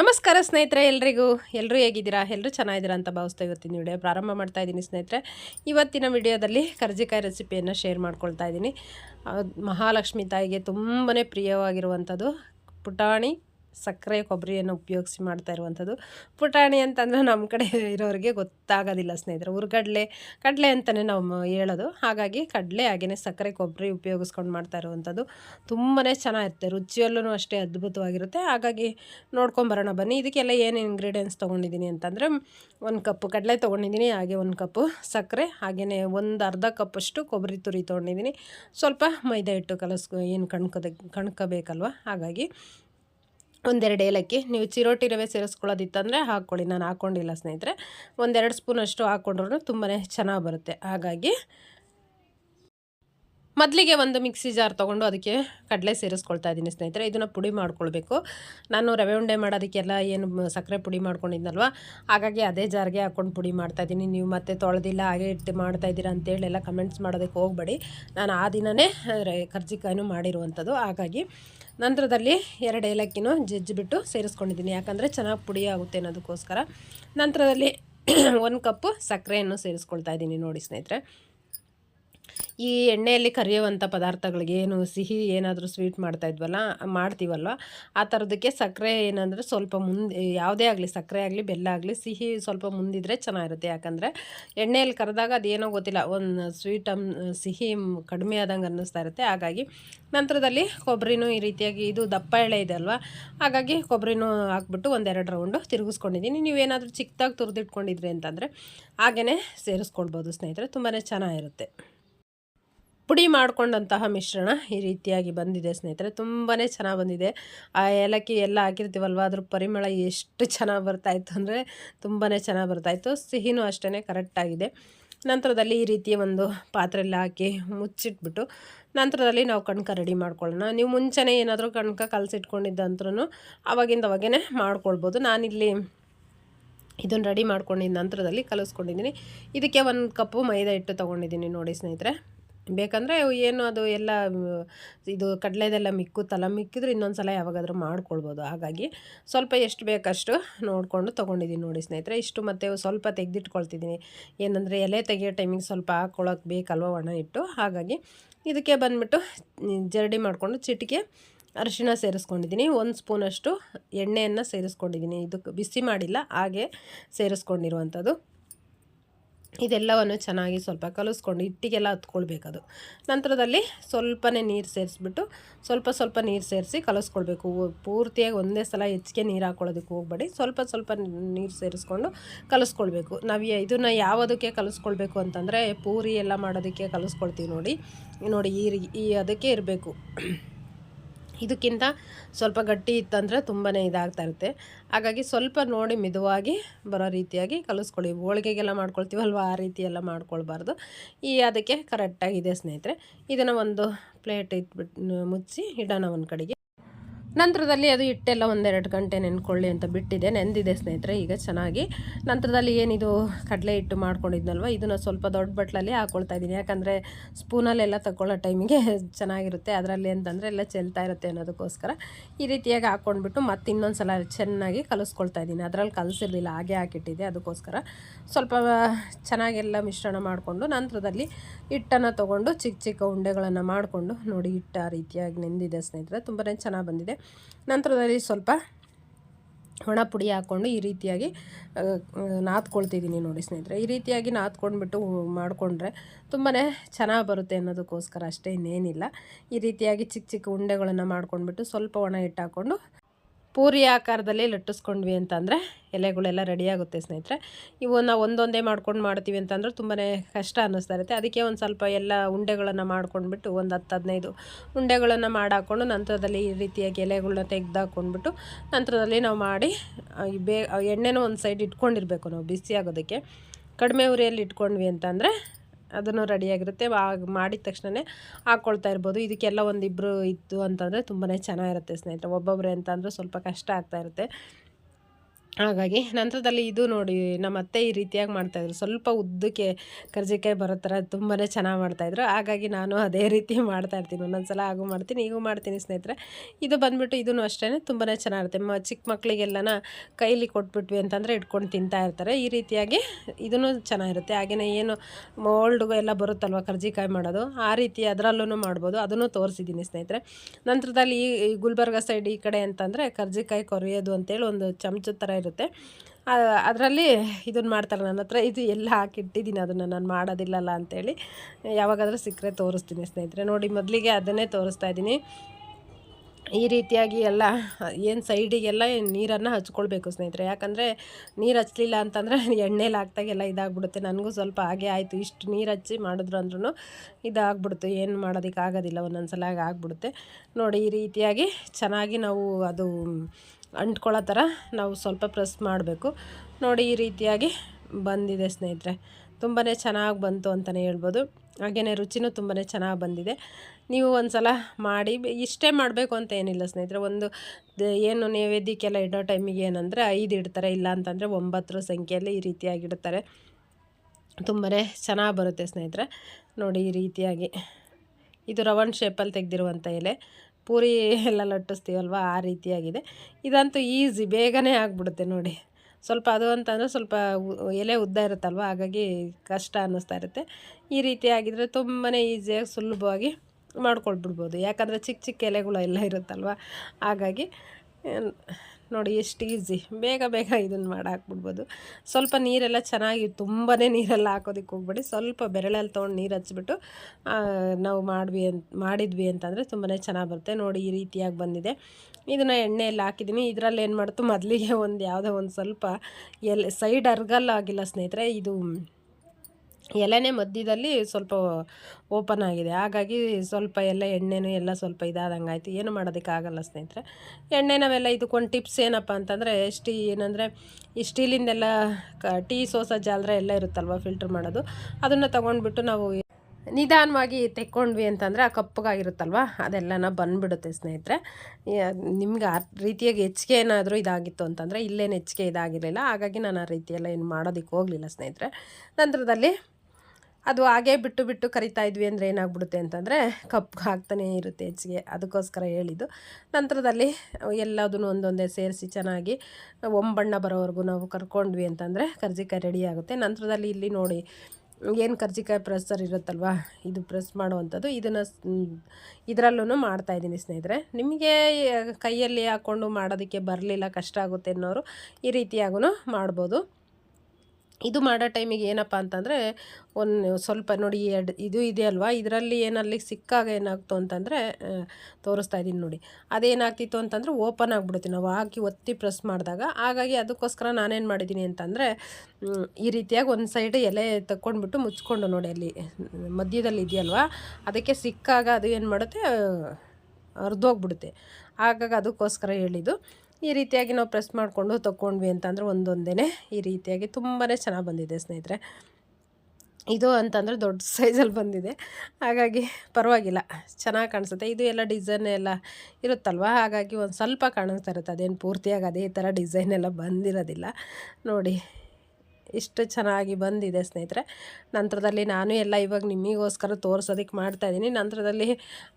ನಮಸ್ಕಾರ ಸ್ನೇಹಿತರೆ, ಎಲ್ರಿಗೂ? ಎಲ್ಲರೂ ಹೇಗಿದ್ದೀರಾ? ಎಲ್ಲರೂ ಚೆನ್ನಾಗಿದ್ದೀರಾ ಅಂತ ಭಾವಿಸ್ತಾ ಇವತ್ತಿನ ವಿಡಿಯೋ ಪ್ರಾರಂಭ ಮಾಡ್ತಾ ಇದ್ದೀನಿ ಸ್ನೇಹಿತರೆ. ಇವತ್ತಿನ ವಿಡಿಯೋದಲ್ಲಿ ಕರ್ಜಿಕಾಯಿ ರೆಸಿಪಿಯನ್ನು ಶೇರ್ ಮಾಡ್ಕೊಳ್ತಾ ಇದ್ದೀನಿ. ಮಹಾಲಕ್ಷ್ಮಿ ತಾಯಿಗೆ ತುಂಬಾ ಪ್ರಿಯವಾಗಿರುವಂಥದ್ದು ಪುಟಾಣಿ ಸಕ್ಕರೆ, ಕೊಬ್ಬರಿಯನ್ನು ಉಪಯೋಗಿಸಿ ಮಾಡ್ತಾ ಇರುವಂಥದ್ದು. ಪುಟಾಣಿ ಅಂತಂದರೆ ನಮ್ಮ ಕಡೆ ಇರೋರಿಗೆ ಗೊತ್ತಾಗೋದಿಲ್ಲ ಸ್ನೇಹಿತರೆ. ಉರ್ಗಡ್ಲೆ, ಕಡಲೆ ಅಂತಲೇ ನಾವು ಹೇಳೋದು. ಹಾಗಾಗಿ ಕಡಲೆ ಹಾಗೆಯೇ ಸಕ್ಕರೆ, ಕೊಬ್ಬರಿ ಉಪಯೋಗಿಸ್ಕೊಂಡು ಮಾಡ್ತಾ ಇರುವಂಥದ್ದು ತುಂಬಾ ಚೆನ್ನಾಗಿರುತ್ತೆ. ರುಚಿಯಲ್ಲೂ ಅಷ್ಟೇ ಅದ್ಭುತವಾಗಿರುತ್ತೆ. ಹಾಗಾಗಿ ನೋಡ್ಕೊಂಬರೋಣ ಬನ್ನಿ. ಇದಕ್ಕೆಲ್ಲ ಏನು ಇಂಗ್ರೀಡಿಯೆಂಟ್ಸ್ ತೊಗೊಂಡಿದ್ದೀನಿ ಅಂತಂದರೆ ಒಂದು ಕಪ್ಪು ಕಡಲೆ ತೊಗೊಂಡಿದ್ದೀನಿ, ಹಾಗೆ ಒಂದು ಕಪ್ಪು ಸಕ್ಕರೆ ಹಾಗೆಯೇ ಒಂದು ಅರ್ಧ ಕಪ್ಪಷ್ಟು ಕೊಬ್ಬರಿ ತುರಿ ತೊಗೊಂಡಿದ್ದೀನಿ. ಸ್ವಲ್ಪ ಮೈದಾ ಹಿಟ್ಟು ಕಲಸ್ಕೊ, ಏನು ಕಣ್ಕದ, ಕಣ್ಕೋಬೇಕಲ್ವ? ಹಾಗಾಗಿ ಒಂದೆರಡು ಏಲಕ್ಕಿ, ನೀವು ಚಿರೋಟಿ ರವೆ ಸೇರಿಸ್ಕೊಳ್ಳೋದಿತ್ತಂದರೆ ಹಾಕ್ಕೊಳ್ಳಿ. ನಾನು ಹಾಕ್ಕೊಂಡಿಲ್ಲ ಸ್ನೇಹಿತರೆ. ಒಂದೆರಡು ಸ್ಪೂನಷ್ಟು ಹಾಕ್ಕೊಂಡ್ರೂ ತುಂಬಾ ಚೆನ್ನಾಗಿ ಬರುತ್ತೆ. ಹಾಗಾಗಿ ಮೊದಲಿಗೆ ಒಂದು ಮಿಕ್ಸಿ ಜಾರ್ ತೊಗೊಂಡು ಅದಕ್ಕೆ ಕಡಲೆ ಸೇರಿಸ್ಕೊಳ್ತಾ ಇದ್ದೀನಿ ಸ್ನೇಹಿತರೆ. ಇದನ್ನು ಪುಡಿ ಮಾಡ್ಕೊಳ್ಬೇಕು. ನಾನು ರವೆ ಉಂಡೆ ಮಾಡೋದಕ್ಕೆಲ್ಲ ಏನು ಸಕ್ಕರೆ ಪುಡಿ ಮಾಡ್ಕೊಂಡಿದ್ನಲ್ವ? ಹಾಗಾಗಿ ಅದೇ ಜಾರ್ಗೆ ಹಾಕ್ಕೊಂಡು ಪುಡಿ ಮಾಡ್ತಾ ಇದ್ದೀನಿ. ನೀವು ಮತ್ತೆ ತೊಳೆದಿಲ್ಲ, ಹಾಗೆ ಇಟ್ಟು ಮಾಡ್ತಾ ಇದ್ದೀರಾ ಅಂತೇಳಿ ಎಲ್ಲ ಕಮೆಂಟ್ಸ್ ಮಾಡೋದಕ್ಕೆ ಹೋಗಬೇಡಿ. ನಾನು ಆ ದಿನವೇ ಕರ್ಜಿಕಾಯಿನೂ ಮಾಡಿರುವಂಥದ್ದು. ಹಾಗಾಗಿ ನಂತರದಲ್ಲಿ ಎರಡು ಏಲಕ್ಕಿನೂ ಜಜ್ಜಿಬಿಟ್ಟು ಸೇರಿಸ್ಕೊಂಡಿದ್ದೀನಿ. ಯಾಕಂದರೆ ಚೆನ್ನಾಗಿ ಪುಡಿ ಆಗುತ್ತೆ ಅನ್ನೋದಕ್ಕೋಸ್ಕರ. ನಂತರದಲ್ಲಿ ಒಂದು ಕಪ್ಪು ಸಕ್ಕರೆಯನ್ನು ಸೇರಿಸ್ಕೊಳ್ತಾ ಇದ್ದೀನಿ ನೋಡಿ ಸ್ನೇಹಿತರೆ. ಈ ಎಣ್ಣೆಯಲ್ಲಿ ಕರಿಯುವಂಥ ಪದಾರ್ಥಗಳಿಗೆ ಏನು ಸಿಹಿ ಏನಾದರೂ ಸ್ವೀಟ್ ಮಾಡ್ತಾ ಇದ್ವಲ್ಲ, ಮಾಡ್ತೀವಲ್ವ? ಆ ಥರದಕ್ಕೆ ಸಕ್ಕರೆ ಏನಂದರೆ ಸ್ವಲ್ಪ ಮುಂದೆ, ಯಾವುದೇ ಆಗಲಿ, ಸಕ್ಕರೆ ಆಗಲಿ, ಬೆಲ್ಲ ಆಗಲಿ, ಸಿಹಿ ಸ್ವಲ್ಪ ಮುಂದಿದ್ರೆ ಚೆನ್ನಾಗಿರುತ್ತೆ. ಯಾಕಂದರೆ ಎಣ್ಣೆಯಲ್ಲಿ ಕರೆದಾಗ ಅದೇನೋ ಗೊತ್ತಿಲ್ಲ, ಒಂದು ಸ್ವೀಟ್ ಸಿಹಿ ಕಡಿಮೆ ಆದಂಗೆ ಅನ್ನಿಸ್ತಾ ಇರುತ್ತೆ. ಹಾಗಾಗಿ ನಂತರದಲ್ಲಿ ಕೊಬ್ಬರಿನೂ ಈ ರೀತಿಯಾಗಿ, ಇದು ದಪ್ಪ ಎಳೆ ಇದೆ ಅಲ್ವಾ? ಹಾಗಾಗಿ ಕೊಬ್ಬರಿನೂ ಹಾಕ್ಬಿಟ್ಟು ಒಂದೆರಡು ರೌಂಡು ತಿರುಗಿಸ್ಕೊಂಡಿದ್ದೀನಿ. ನೀವೇನಾದರೂ ಚಿಕ್ಕದಾಗಿ ತುರಿದಿಟ್ಕೊಂಡಿದ್ರಿ ಅಂತಂದರೆ ಹಾಗೆಯೇ ಸೇರಿಸ್ಕೊಳ್ಬೋದು ಸ್ನೇಹಿತರೆ ತುಂಬಾ ಚೆನ್ನಾಗಿರುತ್ತೆ. ಪುಡಿ ಮಾಡಿಕೊಂಡಂತಹ ಮಿಶ್ರಣ ಈ ರೀತಿಯಾಗಿ ಬಂದಿದೆ, ಸ್ನೇಹಿತರೆ. ತುಂಬಾ ಚೆನ್ನಾಗಿ ಬಂದಿದೆ. ಆ ಏಲಕ್ಕಿ ಎಲ್ಲ ಹಾಕಿರ್ತೀವಲ್ವ, ಅದ್ರ ಪರಿಮಳ ಎಷ್ಟು ಚೆನ್ನಾಗಿ ಬರ್ತಾಯಿತ್ತು ಅಂದರೆ ತುಂಬಾ ಚೆನ್ನಾಗಿ ಬರ್ತಾಯಿತ್ತು. ಸಿಹಿನೂ ಅಷ್ಟೇ ಕರೆಕ್ಟಾಗಿದೆ ನಂತರದಲ್ಲಿ ಈ ರೀತಿಯ ಒಂದು ಪಾತ್ರೆಯಲ್ಲಿ ಹಾಕಿ ಮುಚ್ಚಿಟ್ಬಿಟ್ಟು ನಂತರದಲ್ಲಿ ನಾವು ಕಣ್ಕ ರೆಡಿ ಮಾಡ್ಕೊಳ್ಳೋಣ. ನೀವು ಮುಂಚೆನೇ ಏನಾದರೂ ಕಣ್ಕ ಕಲಸಿಟ್ಕೊಂಡಿದ್ದಂತ್ರೂ ಅವಾಗಿಂದ ಅವಾಗೇ ಮಾಡ್ಕೊಳ್ಬೋದು. ನಾನಿಲ್ಲಿ ಇದನ್ನು ರೆಡಿ ಮಾಡ್ಕೊಂಡಿದ್ದ ನಂತರದಲ್ಲಿ ಕಲಿಸ್ಕೊಂಡಿದ್ದೀನಿ. ಇದಕ್ಕೆ ಒಂದು ಕಪ್ಪು ಮೈದಾ ಹಿಟ್ಟು ತೊಗೊಂಡಿದ್ದೀನಿ ನೋಡಿ ಸ್ನೇಹಿತರೆ. ಬೇಕಂದರೆ ಏನು ಅದು ಎಲ್ಲ ಇದು ಕಡಲೆದೆಲ್ಲ ಮಿಕ್ಕುತ್ತಲ್ಲ ಮಿಕ್ಕಿದ್ರೆ ಇನ್ನೊಂದು ಸಲ ಯಾವಾಗಾದರೂ ಮಾಡ್ಕೊಳ್ಬೋದು. ಹಾಗಾಗಿ ಸ್ವಲ್ಪ ಎಷ್ಟು ಬೇಕಷ್ಟು ನೋಡಿಕೊಂಡು ತೊಗೊಂಡಿದ್ದೀನಿ ನೋಡಿ ಸ್ನೇಹಿತರೆ. ಇಷ್ಟು ಮತ್ತೆ ಸ್ವಲ್ಪ ತೆಗೆದಿಟ್ಕೊಳ್ತಿದ್ದೀನಿ ಏನಂದರೆ ಎಲೆ ತೆಗೆಯೋ ಟೈಮಿಗೆ ಸ್ವಲ್ಪ ಹಾಕ್ಕೊಳ್ಳೋಕೆ ಬೇಕಲ್ವ ಒಣ ಇಟ್ಟು ಹಾಗಾಗಿ ಇದಕ್ಕೆ ಬಂದುಬಿಟ್ಟು ಜರಡಿ ಮಾಡಿಕೊಂಡು ಚಿಟಿಕೆ ಅರಿಶಿಣ ಸೇರಿಸ್ಕೊಂಡಿದ್ದೀನಿ ಒಂದು ಸ್ಪೂನಷ್ಟು ಎಣ್ಣೆಯನ್ನು ಸೇರಿಸ್ಕೊಂಡಿದ್ದೀನಿ ಇದಕ್ಕೆ ಬಿಸಿ ಮಾಡಿಲ್ಲ, ಹಾಗೆ ಸೇರಿಸ್ಕೊಂಡಿರುವಂಥದ್ದು. ಇದೆಲ್ಲವನ್ನು ಚೆನ್ನಾಗಿ ಸ್ವಲ್ಪ ಕಲಿಸ್ಕೊಂಡು ಹಿಟ್ಟಿಗೆಲ್ಲ ಹತ್ಕೊಳ್ಬೇಕದು. ನಂತರದಲ್ಲಿ ಸ್ವಲ್ಪನೇ ನೀರು ಸೇರಿಸ್ಬಿಟ್ಟು ಸ್ವಲ್ಪ ಸ್ವಲ್ಪ ನೀರು ಸೇರಿಸಿ ಕಲಿಸ್ಕೊಳ್ಬೇಕು. ಪೂರ್ತಿಯಾಗಿ ಒಂದೇ ಸಲ ಹೆಚ್ಚಿಗೆ ನೀರು ಹಾಕೊಳ್ಳೋದಕ್ಕೆ ಹೋಗ್ಬೇಡಿ. ಸ್ವಲ್ಪ ಸ್ವಲ್ಪ ನೀರು ಸೇರಿಸ್ಕೊಂಡು ಕಲಿಸ್ಕೊಳ್ಬೇಕು. ನಾವು ಇದನ್ನು ಯಾವುದಕ್ಕೆ ಕಲಿಸ್ಕೊಳ್ಬೇಕು ಅಂತಂದರೆ ಪೂರಿ ಎಲ್ಲ ಮಾಡೋದಕ್ಕೆ ಕಲಿಸ್ಕೊಳ್ತೀವಿ ನೋಡಿ. ನೋಡಿ ಈ ಅದಕ್ಕೆ ಇರಬೇಕು. ಇದಕ್ಕಿಂತ ಸ್ವಲ್ಪ ಗಟ್ಟಿ ಇತ್ತಂದರೆ ತುಂಬಾ ಇದಾಗ್ತಾ ಇರುತ್ತೆ. ಹಾಗಾಗಿ ಸ್ವಲ್ಪ ನೋಡಿ ಮಿದುವಾಗಿ ಬರೋ ರೀತಿಯಾಗಿ ಕಲಿಸ್ಕೊಳ್ಳಿ. ಹೋಳಿಗೆಗೆಲ್ಲ ಮಾಡ್ಕೊಳ್ತೀವಲ್ವ? ಆ ರೀತಿ ಎಲ್ಲ ಮಾಡ್ಕೊಳ್ಬಾರ್ದು. ಈ ಅದಕ್ಕೆ ಕರೆಕ್ಟಾಗಿದೆ ಸ್ನೇಹಿತರೆ. ಇದನ್ನು ಒಂದು ಪ್ಲೇಟ್ ಇಟ್ಬಿಟ್ಟು ಮುಚ್ಚಿ ಇಡೋಣ ಒಂದು ಕಡೆಗೆ. ನಂತರದಲ್ಲಿ ಅದು ಹಿಟ್ಟೆಲ್ಲ ಒಂದೆರಡು ಗಂಟೆ ನೆನ್ಕೊಳ್ಳಿ ಅಂತ ಬಿಟ್ಟಿದೆ. ನೆಂದಿದೆ ಸ್ನೇಹಿತರೆ, ಈಗ ಚೆನ್ನಾಗಿ. ನಂತರದಲ್ಲಿ ಏನಿದು, ಕಡಲೆ ಹಿಟ್ಟು ಮಾಡ್ಕೊಂಡಿದ್ನಲ್ವ? ಇದನ್ನು ಸ್ವಲ್ಪ ದೊಡ್ಡ ಬಟ್ಲಲ್ಲಿ ಹಾಕ್ಕೊಳ್ತಾ ಇದ್ದೀನಿ. ಯಾಕಂದರೆ ಸ್ಪೂನಲ್ಲೆಲ್ಲ ತಗೊಳ್ಳೋ ಟೈಮಿಗೆ ಚೆನ್ನಾಗಿರುತ್ತೆ. ಅದರಲ್ಲಿ ಅಂತಂದರೆ ಎಲ್ಲ ಚೆಲ್ತಾ ಇರುತ್ತೆ ಅನ್ನೋದಕ್ಕೋಸ್ಕರ ಈ ರೀತಿಯಾಗಿ ಹಾಕ್ಕೊಂಡ್ಬಿಟ್ಟು ಮತ್ತೆ ಇನ್ನೊಂದು ಸಲ ಚೆನ್ನಾಗಿ ಕಲಿಸ್ಕೊಳ್ತಾ ಇದ್ದೀನಿ. ಅದರಲ್ಲಿ ಕಲಸಿರಲಿಲ್ಲ, ಹಾಗೆ ಹಾಕಿಟ್ಟಿದ್ದೆ. ಅದಕ್ಕೋಸ್ಕರ ಸ್ವಲ್ಪ ಚೆನ್ನಾಗೆಲ್ಲ ಮಿಶ್ರಣ ಮಾಡಿಕೊಂಡು ನಂತರದಲ್ಲಿ ಹಿಟ್ಟನ್ನು ತೊಗೊಂಡು ಚಿಕ್ಕ ಚಿಕ್ಕ ಉಂಡೆಗಳನ್ನು ಮಾಡಿಕೊಂಡು ನೋಡಿ ಹಿಟ್ಟು ಆ ರೀತಿಯಾಗಿ ನೆಂದಿದೆ ಸ್ನೇಹಿತರೆ. ತುಂಬಾ ಚೆನ್ನಾಗಿ ಬಂದಿದೆ. ನಂತರದಲ್ಲಿ ಸ್ವಲ್ಪ ಒಣ ಪುಡಿ ಹಾಕ್ಕೊಂಡು ಈ ರೀತಿಯಾಗಿ ನಾದ್ಕೊಳ್ತಿದ್ದೀನಿ ನೋಡಿ ಸ್ನೇಹಿತರೆ. ಈ ರೀತಿಯಾಗಿ ನಾದ್ಕೊಂಡ್ಬಿಟ್ಟು ಮಾಡಿಕೊಂಡ್ರೆ ತುಂಬಾ ಚೆನ್ನಾಗಿ ಬರುತ್ತೆ ಅನ್ನೋದಕ್ಕೋಸ್ಕರ ಅಷ್ಟೇ ಇನ್ನೇನಿಲ್ಲ. ಈ ರೀತಿಯಾಗಿ ಚಿಕ್ಕ ಚಿಕ್ಕ ಉಂಡೆಗಳನ್ನು ಮಾಡ್ಕೊಂಡ್ಬಿಟ್ಟು ಸ್ವಲ್ಪ ಒಣ ಹಿಟ್ಟು ಹಾಕ್ಕೊಂಡು ಪೂರಿ ಆಕಾರದಲ್ಲಿ ಲಟ್ಟಿಸ್ಕೊಂಡ್ವಿ ಅಂತಂದರೆ ಎಲೆಗಳೆಲ್ಲ ರೆಡಿಯಾಗುತ್ತೆ ಸ್ನೇಹಿತರೆ. ಇವು ನಾವು ಒಂದೊಂದೇ ಮಾಡ್ಕೊಂಡು ಮಾಡ್ತೀವಿ ಅಂತಂದ್ರೆ ತುಂಬಾ ಕಷ್ಟ ಅನ್ನಿಸ್ತಾ ಇರುತ್ತೆ. ಅದಕ್ಕೆ ಒಂದು ಸ್ವಲ್ಪ ಎಲ್ಲ ಉಂಡೆಗಳನ್ನು ಮಾಡ್ಕೊಂಡ್ಬಿಟ್ಟು ಒಂದು ಹತ್ತು ಹದಿನೈದು ಉಂಡೆಗಳನ್ನು ಮಾಡಿ ಹಾಕ್ಕೊಂಡು ನಂತರದಲ್ಲಿ ಈ ರೀತಿಯಾಗಿ ಎಲೆಗಳನ್ನ ತೆಗ್ದು ಹಾಕ್ಕೊಂಡ್ಬಿಟ್ಟು ನಂತರದಲ್ಲಿ ನಾವು ಮಾಡಿ ಬೇ ಎಣ್ಣೆನೂ ಒಂದು ಸೈಡ್ ಇಟ್ಕೊಂಡಿರಬೇಕು ನಾವು, ಬಿಸಿ ಆಗೋದಕ್ಕೆ. ಕಡಿಮೆ ಉರಿಯಲ್ಲಿ ಇಟ್ಕೊಂಡ್ವಿ ಅಂತಂದರೆ ಅದನ್ನು ರೆಡಿಯಾಗಿರುತ್ತೆ ಮಾಡಿದ ತಕ್ಷಣವೇ ಹಾಕ್ಕೊಳ್ತಾ ಇರ್ಬೋದು. ಇದಕ್ಕೆಲ್ಲ ಒಂದಿಬ್ಬರು ಇತ್ತು ಅಂತಂದರೆ ತುಂಬಾ ಚೆನ್ನಾಗಿರುತ್ತೆ ಸ್ನೇಹಿತರೆ. ಒಬ್ಬೊಬ್ಬರೇ ಅಂತಂದರೆ ಸ್ವಲ್ಪ ಕಷ್ಟ ಆಗ್ತಾ ಇರುತ್ತೆ. ಹಾಗಾಗಿ ನಂತರದಲ್ಲಿ ಇದು ನೋಡಿ, ನಮ್ಮ ಅತ್ತೆ ಈ ರೀತಿಯಾಗಿ ಮಾಡ್ತಾಯಿದ್ರು ಸ್ವಲ್ಪ ಉದ್ದಕ್ಕೆ ಕರ್ಜಿಕಾಯಿ ಬರೋ ಥರ ತುಂಬಾ ಚೆನ್ನಾಗಿ ಮಾಡ್ತಾಯಿದ್ರು ಹಾಗಾಗಿ ನಾನು ಅದೇ ರೀತಿ ಮಾಡ್ತಾಯಿರ್ತೀನಿ ಒಂದೊಂದು ಸಲ ಹಾಗೂ ಮಾಡ್ತೀನಿ ಈಗೂ ಮಾಡ್ತೀನಿ ಸ್ನೇಹಿತರೆ. ಇದು ಬಂದುಬಿಟ್ಟು ಇದೂ ಅಷ್ಟೇ ತುಂಬಾ ಚೆನ್ನಾಗಿರುತ್ತೆ. ಮ, ಚಿಕ್ಕ ಮಕ್ಕಳಿಗೆಲ್ಲನ ಕೈಲಿ ಕೊಟ್ಬಿಟ್ವಿ ಅಂತಂದರೆ ಇಟ್ಕೊಂಡು ತಿಂತಾ ಇರ್ತಾರೆ. ಈ ರೀತಿಯಾಗಿ ಇದೂ ಚೆನ್ನಾಗಿರುತ್ತೆ. ಹಾಗೆಯೇ ಏನು ಮೋಲ್ಡ್ಗೂ ಎಲ್ಲ ಬರುತ್ತಲ್ವ ಕರ್ಜಿಕಾಯಿ ಮಾಡೋದು, ಆ ರೀತಿ ಅದರಲ್ಲೂ ಮಾಡ್ಬೋದು. ಅದನ್ನು ತೋರಿಸಿದ್ದೀನಿ ಸ್ನೇಹಿತರೆ. ನಂತರದಲ್ಲಿ ಈ ಗುಲ್ಬರ್ಗ ಸೈಡ್ ಈ ಕಡೆ ಅಂತಂದರೆ ಕರ್ಜಿಕಾಯಿ ಕೊರೆಯೋದು ಅಂತೇಳಿ ಒಂದು ಚಮಚದ ಥರ ಇರುತ್ತೆ. ಅದರಲ್ಲಿ ಇದನ್ನು ಮಾಡ್ತಾರೆ ನನ್ನ ಹತ್ರ, ಇದು ಎಲ್ಲ ಹಾಕಿಟ್ಟಿದ್ದೀನಿ ಅದನ್ನು ನಾನು ಮಾಡೋದಿಲ್ಲಲ್ಲ ಅಂತೇಳಿ. ಯಾವಾಗಾದರೂ ಸಿಕ್ಕರೆ ತೋರಿಸ್ತೀನಿ ಸ್ನೇಹಿತರೆ. ನೋಡಿ, ಮೊದಲಿಗೆ ಅದನ್ನೇ ತೋರಿಸ್ತಾ ಇದ್ದೀನಿ. ಈ ರೀತಿಯಾಗಿ ಎಲ್ಲ, ಏನು ಸೈಡಿಗೆಲ್ಲ ನೀರನ್ನು ಹಚ್ಕೊಳ್ಬೇಕು ಸ್ನೇಹಿತರೆ. ಯಾಕಂದರೆ ನೀರು ಹಚ್ಚಲಿಲ್ಲ ಅಂತಂದರೆ ಎಣ್ಣೆಲಿ ಹಾಕ್ದಾಗೆಲ್ಲ ಇದಾಗ್ಬಿಡುತ್ತೆ. ನನಗೂ ಸ್ವಲ್ಪ ಹಾಗೆ ಆಯಿತು. ಇಷ್ಟು ನೀರು ಹಚ್ಚಿ ಮಾಡಿದ್ರು ಅಂದ್ರೂ ಇದಾಗ್ಬಿಡ್ತು ಏನು ಮಾಡೋದಕ್ಕೆ ಆಗೋದಿಲ್ಲ ಒಂದೊಂದು ಸಲ ಆಗಿಬಿಡುತ್ತೆ. ನೋಡಿ, ಈ ರೀತಿಯಾಗಿ ಚೆನ್ನಾಗಿ ನಾವು ಅದು ಅಂಟ್ಕೊಳ್ಳೋ ಥರ ನಾವು ಸ್ವಲ್ಪ ಪ್ರೆಸ್ ಮಾಡಬೇಕು. ನೋಡಿ ಈ ರೀತಿಯಾಗಿ ಬಂದಿದೆ ಸ್ನೇಹಿತರೆ. ತುಂಬಾ ಚೆನ್ನಾಗಿ ಬಂತು ಅಂತಲೇ ಹೇಳ್ಬೋದು. ಹಾಗೆಯೇ ರುಚಿನೂ ತುಂಬಾ ಚೆನ್ನಾಗಿ ಬಂದಿದೆ. ನೀವು ಒಂದು ಸಲ ಮಾಡಿ, ಇಷ್ಟೇ ಮಾಡಬೇಕು ಅಂತ ಏನಿಲ್ಲ ಸ್ನೇಹಿತರೆ. ಒಂದು ಏನು ನೈವೇದ್ಯಕ್ಕೆಲ್ಲ ಇಡೋ ಟೈಮಿಗೆ ಏನಂದರೆ ಐದು ಇಡ್ತಾರೆ. ಇಲ್ಲ ಅಂತಂದರೆ ಒಂಬತ್ತರ ಸಂಖ್ಯೆಯಲ್ಲಿ ಈ ರೀತಿಯಾಗಿ ಇಡ್ತಾರೆ. ತುಂಬಾ ಚೆನ್ನಾಗಿ ಬರುತ್ತೆ ಸ್ನೇಹಿತರೆ. ನೋಡಿ ಈ ರೀತಿಯಾಗಿ. ಇದು ರವಣ್ ಶೇಪಲ್ಲಿ ತೆಗೆದಿರುವಂಥ ಎಲೆ. ಪೂರಿ ಎಲ್ಲ ಲಟ್ಟಿಸ್ತೀವಲ್ವ? ಆ ರೀತಿಯಾಗಿದೆ. ಇದಂತೂ ಈಸಿ, ಬೇಗನೆ ಆಗಿಬಿಡುತ್ತೆ ನೋಡಿ. ಸ್ವಲ್ಪ ಅದು ಅಂತಂದರೆ ಸ್ವಲ್ಪ ಎಲೆ ಉದ್ದ ಇರುತ್ತಲ್ವ? ಹಾಗಾಗಿ ಕಷ್ಟ ಅನ್ನಿಸ್ತಾ ಇರುತ್ತೆ. ಈ ರೀತಿಯಾಗಿದ್ದರೆ ತುಂಬಾ ಈಸಿಯಾಗಿ ಸುಲಭವಾಗಿ ಮಾಡ್ಕೊಳ್ಬಿಡ್ಬೋದು. ಯಾಕಂದರೆ ಚಿಕ್ಕ ಚಿಕ್ಕ ಎಲೆಗಳು ಎಲ್ಲ ಇರುತ್ತಲ್ವ? ಹಾಗಾಗಿ ನೋಡಿ ಎಷ್ಟು ಈಸಿ. ಬೇಗ ಬೇಗ ಇದನ್ನು ಮಾಡಿ ಹಾಕ್ಬಿಡ್ಬೋದು. ಸ್ವಲ್ಪ ನೀರೆಲ್ಲ ಚೆನ್ನಾಗಿ ತುಂಬಾ ನೀರೆಲ್ಲ ಹಾಕೋದಕ್ಕೆ ಹೋಗ್ಬೇಡಿ. ಸ್ವಲ್ಪ ಬೆರಳಲ್ಲಿ ತೊಗೊಂಡು ನೀರು ಹಚ್ಬಿಟ್ಟು ನಾವು ಮಾಡ್ವಿ ಅಂತ ಮಾಡಿದ್ವಿ ಅಂತಂದರೆ ತುಂಬಾ ಚೆನ್ನಾಗಿ ಬರುತ್ತೆ. ನೋಡಿ ಈ ರೀತಿಯಾಗಿ ಬಂದಿದೆ. ಇದನ್ನು ಎಣ್ಣೆಯಲ್ಲಿ ಹಾಕಿದ್ದೀನಿ ಇದರಲ್ಲಿ ಏನು ಮಾಡ್ತು? ಮೊದಲಿಗೆ ಒಂದು ಯಾವುದೋ ಒಂದು ಸ್ವಲ್ಪ ಎಲ್ಲಿ ಸೈಡ್ ಅರ್ಗಲ್ಲ ಆಗಿಲ್ಲ ಸ್ನೇಹಿತರೆ. ಇದು ಎಲೆನೇ ಮಧ್ಯದಲ್ಲಿ ಸ್ವಲ್ಪ ಓಪನ್ ಆಗಿದೆ. ಹಾಗಾಗಿ ಸ್ವಲ್ಪ ಎಲ್ಲ ಎಣ್ಣೆನೂ ಎಲ್ಲ ಸ್ವಲ್ಪ ಇದಾದಂಗೆ ಆಯಿತು. ಏನು ಮಾಡೋದಕ್ಕಾಗಲ್ಲ ಸ್ನೇಹಿತರೆ. ಎಣ್ಣೆ ನಾವೆಲ್ಲ ಇದಕ್ಕೊಂದು ಟಿಪ್ಸ್ ಏನಪ್ಪ ಅಂತಂದರೆ ಸ್ಟೀ ಏನಂದರೆ, ಈ ಸ್ಟೀಲಿಂದೆಲ್ಲ ಕ ಟೀ ಸೋಸ ಜಾಲರೆ ಎಲ್ಲ ಇರುತ್ತಲ್ವ ಫಿಲ್ಟ್ರ್ ಮಾಡೋದು. ಅದನ್ನು ತೊಗೊಂಡ್ಬಿಟ್ಟು ನಾವು ನಿಧಾನವಾಗಿ ತೆಕ್ಕೊಂಡ್ವಿ ಅಂತಂದರೆ ಆ ಕಪ್ಪಗಾಗಿರುತ್ತಲ್ವ, ಅದೆಲ್ಲನ ಬಂದುಬಿಡುತ್ತೆ ಸ್ನೇಹಿತರೆ. ನಿಮ್ಗೆ ಆ ರೀತಿಯಾಗಿ ಹೆಚ್ಚಿಗೆ ಏನಾದರೂ ಇದಾಗಿತ್ತು ಅಂತಂದರೆ, ಇಲ್ಲೇನು ಹೆಚ್ಚಿಗೆ ಇದಾಗಿರಲಿಲ್ಲ. ಹಾಗಾಗಿ ನಾನು ಆ ರೀತಿಯೆಲ್ಲ ಏನು ಮಾಡೋದಕ್ಕೆ ಹೋಗಲಿಲ್ಲ ಸ್ನೇಹಿತರೆ. ನಂತರದಲ್ಲಿ ಅದು ಹಾಗೇ ಬಿಟ್ಟು ಬಿಟ್ಟು ಕರಿತಾ ಇದ್ವಿ ಅಂದರೆ ಏನಾಗ್ಬಿಡುತ್ತೆ ಅಂತಂದರೆ ಕಪ್ಪು ಹಾಕ್ತಾನೇ ಇರುತ್ತೆ ಹೆಚ್ಚಿಗೆ. ಅದಕ್ಕೋಸ್ಕರ ಹೇಳಿದ್ದು. ನಂತರದಲ್ಲಿ ಎಲ್ಲದನ್ನು ಒಂದೊಂದೇ ಸೇರಿಸಿ ಚೆನ್ನಾಗಿ ಒಂಬಣ್ಣ ಬರೋವರೆಗೂ ನಾವು ಕರ್ಕೊಂಡ್ವಿ ಅಂತಂದರೆ ಕರ್ಜಿಕಾಯಿ ರೆಡಿ ಆಗುತ್ತೆ. ನಂತರದಲ್ಲಿ ಇಲ್ಲಿ ನೋಡಿ, ಏನು ಕರ್ಜಿಕಾಯಿ ಪ್ರೆಸ್ಸರ್ ಇರುತ್ತಲ್ವ? ಇದು ಪ್ರೆಸ್ ಮಾಡುವಂಥದ್ದು. ಇದನ್ನು ಇದರಲ್ಲೂ ಮಾಡ್ತಾಯಿದ್ದೀನಿ ಸ್ನೇಹಿತರೆ. ನಿಮಗೆ, ಕೈಯಲ್ಲಿ ಹಾಕ್ಕೊಂಡು ಮಾಡೋದಕ್ಕೆ ಬರಲಿಲ್ಲ ಕಷ್ಟ ಆಗುತ್ತೆ ಅನ್ನೋರು ಈ ರೀತಿಯಾಗೂ ಮಾಡ್ಬೋದು. ಇದು ಮಾಡೋ ಟೈಮಿಗೆ ಏನಪ್ಪ ಅಂತಂದರೆ, ಒಂದು ಸ್ವಲ್ಪ ನೋಡಿ ಎರಡು ಇದು ಇದೆ ಅಲ್ವಾ? ಇದರಲ್ಲಿ ಏನಲ್ಲಿ ಸಿಕ್ಕಾಗ ಏನಾಗ್ತು ಅಂತಂದರೆ ತೋರಿಸ್ತಾ ಇದ್ದೀನಿ ನೋಡಿ. ಅದೇನಾಗ್ತಿತ್ತು ಅಂತಂದರೆ ಓಪನ್ ಆಗಿಬಿಡುತ್ತೆ. ನಾವು ಹಾಕಿ ಒತ್ತಿ ಪ್ರೆಸ್ ಮಾಡಿದಾಗ, ಹಾಗಾಗಿ ಅದಕ್ಕೋಸ್ಕರ ನಾನೇನು ಮಾಡಿದ್ದೀನಿ ಅಂತಂದರೆ ಈ ರೀತಿಯಾಗಿ ಒಂದು ಸೈಡ್ ಎಲೆ ತಕ್ಕೊಂಡ್ಬಿಟ್ಟು ಮುಚ್ಕೊಂಡು ನೋಡಿ ಅಲ್ಲಿ, ಮಧ್ಯದಲ್ಲಿ ಇದೆಯಲ್ವಾ? ಅದಕ್ಕೆ ಸಿಕ್ಕಾಗ ಅದು ಏನು ಮಾಡುತ್ತೆ, ಅರ್ಧೋಗ್ಬಿಡುತ್ತೆ. ಹಾಗಾಗಿ ಅದಕ್ಕೋಸ್ಕರ ಹೇಳಿದ್ದು. ಈ ರೀತಿಯಾಗಿ ನಾವು ಪ್ರೆಸ್ ಮಾಡಿಕೊಂಡು ತೊಗೊಂಡ್ವಿ ಅಂತಂದ್ರೆ ಒಂದೊಂದೇ ಈ ರೀತಿಯಾಗಿ ತುಂಬಾ ಚೆನ್ನಾಗಿ ಬಂದಿದೆ ಸ್ನೇಹಿತರೆ. ಇದು ಅಂತಂದರೆ ದೊಡ್ಡ ಸೈಜಲ್ಲಿ ಬಂದಿದೆ. ಹಾಗಾಗಿ ಪರವಾಗಿಲ್ಲ, ಚೆನ್ನಾಗಿ ಕಾಣಿಸುತ್ತೆ. ಇದು ಎಲ್ಲ ಡಿಸೈನ್ ಎಲ್ಲ ಇರುತ್ತಲ್ವ? ಹಾಗಾಗಿ ಒಂದು ಸ್ವಲ್ಪ ಕಾಣಿಸ್ತಾ ಇರುತ್ತೆ. ಅದೇನು ಪೂರ್ತಿಯಾಗಿ ಅದೇ ಥರ ಡಿಸೈನ್ ಎಲ್ಲ ಬಂದಿರೋದಿಲ್ಲ. ನೋಡಿ ಇಷ್ಟು ಚೆನ್ನಾಗಿ ಬಂದಿದೆ ಸ್ನೇಹಿತರೆ. ನಂತರದಲ್ಲಿ ನಾನು ಎಲ್ಲ ಇವಾಗ ನಿಮಗೋಸ್ಕರ ತೋರಿಸೋದಕ್ಕೆ ಮಾಡ್ತಾಯಿದ್ದೀನಿ ನಂತರದಲ್ಲಿ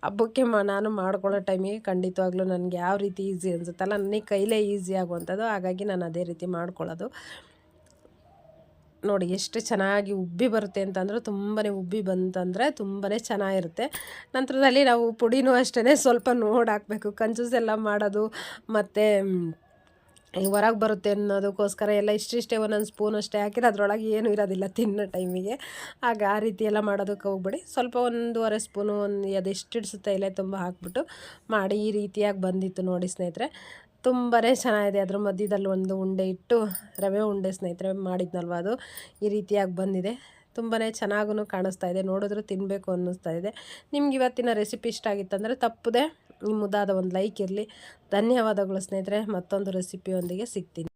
ಹಬ್ಬಕ್ಕೆ ಮ, ನಾನು ಮಾಡ್ಕೊಳ್ಳೋ ಟೈಮಿಗೆ ಖಂಡಿತವಾಗ್ಲೂ ನನಗೆ ಯಾವ ರೀತಿ ಈಸಿ ಅನಿಸುತ್ತಲ್ಲ ನನಗೆ ಕೈಲೇ ಈಸಿ ಆಗುವಂಥದ್ದು. ಹಾಗಾಗಿ ನಾನು ಅದೇ ರೀತಿ ಮಾಡ್ಕೊಳ್ಳೋದು. ನೋಡಿ, ಎಷ್ಟು ಚೆನ್ನಾಗಿ ಉಬ್ಬಿ ಬರುತ್ತೆ ಅಂತಂದ್ರೆ ತುಂಬಾ ಉಬ್ಬಿ ಬಂತಂದರೆ ತುಂಬಾ ಚೆನ್ನಾಗಿರುತ್ತೆ. ನಂತರದಲ್ಲಿ ನಾವು ಪುಡಿನೂ ಅಷ್ಟೇ ಸ್ವಲ್ಪ ನೋಡಿ ಹಾಕಬೇಕು ಕಂಜೂಸ್ ಎಲ್ಲ ಮಾಡೋದು, ಮತ್ತು ಹೊರಗೆ ಬರುತ್ತೆ ಅನ್ನೋದಕ್ಕೋಸ್ಕರ ಎಲ್ಲ ಇಷ್ಟಿಷ್ಟೇ ಒಂದೊಂದು ಸ್ಪೂನ್ ಅಷ್ಟೇ ಹಾಕಿದ್ರೆ ಅದರೊಳಗೆ ಏನೂ ಇರೋದಿಲ್ಲ ತಿನ್ನೋ ಟೈಮಿಗೆ. ಆಗ ಆ ರೀತಿ ಎಲ್ಲ ಮಾಡೋದಕ್ಕೆ ಹೋಗ್ಬೇಡಿ. ಸ್ವಲ್ಪ ಒಂದೂವರೆ ಸ್ಪೂನು ಒಂದು ಅದೆಷ್ಟು ಇಡಿಸುತ್ತೆ ಇಲ್ಲೇ ತುಂಬ ಹಾಕ್ಬಿಟ್ಟು ಮಾಡಿ ಈ ರೀತಿಯಾಗಿ ಬಂದಿತ್ತು ನೋಡಿ ಸ್ನೇಹಿತರೆ. ತುಂಬಾ ಚೆನ್ನಾಗಿದೆ. ಅದ್ರ ಮಧ್ಯದಲ್ಲಿ ಒಂದು ಉಂಡೆ ಇಟ್ಟು, ರವೆ ಉಂಡೆ ಸ್ನೇಹಿತರೆ ಮಾಡಿದ್ನಲ್ವ ಅದು? ಈ ರೀತಿಯಾಗಿ ಬಂದಿದೆ. ತುಂಬಾ ಚೆನ್ನಾಗೂ ಕಾಣಿಸ್ತಾ ಇದೆ. ನೋಡಿದ್ರೂ ತಿನ್ನಬೇಕು ಅನ್ನಿಸ್ತಾ ಇದೆ. ನಿಮ್ಗೆ ಇವತ್ತಿನ ರೆಸಿಪಿ ಇಷ್ಟ ಆಗಿತ್ತಂದರೆ ತಪ್ಪದೆ ಮುದ್ದಾದ ಒಂದು ಲೈಕ್ ಇರಲಿ. ಧನ್ಯವಾದಗಳು ಸ್ನೇಹಿತರೆ ಮತ್ತೊಂದು ರೆಸಿಪಿಯೊಂದಿಗೆ ಸಿಗ್ತೀನಿ.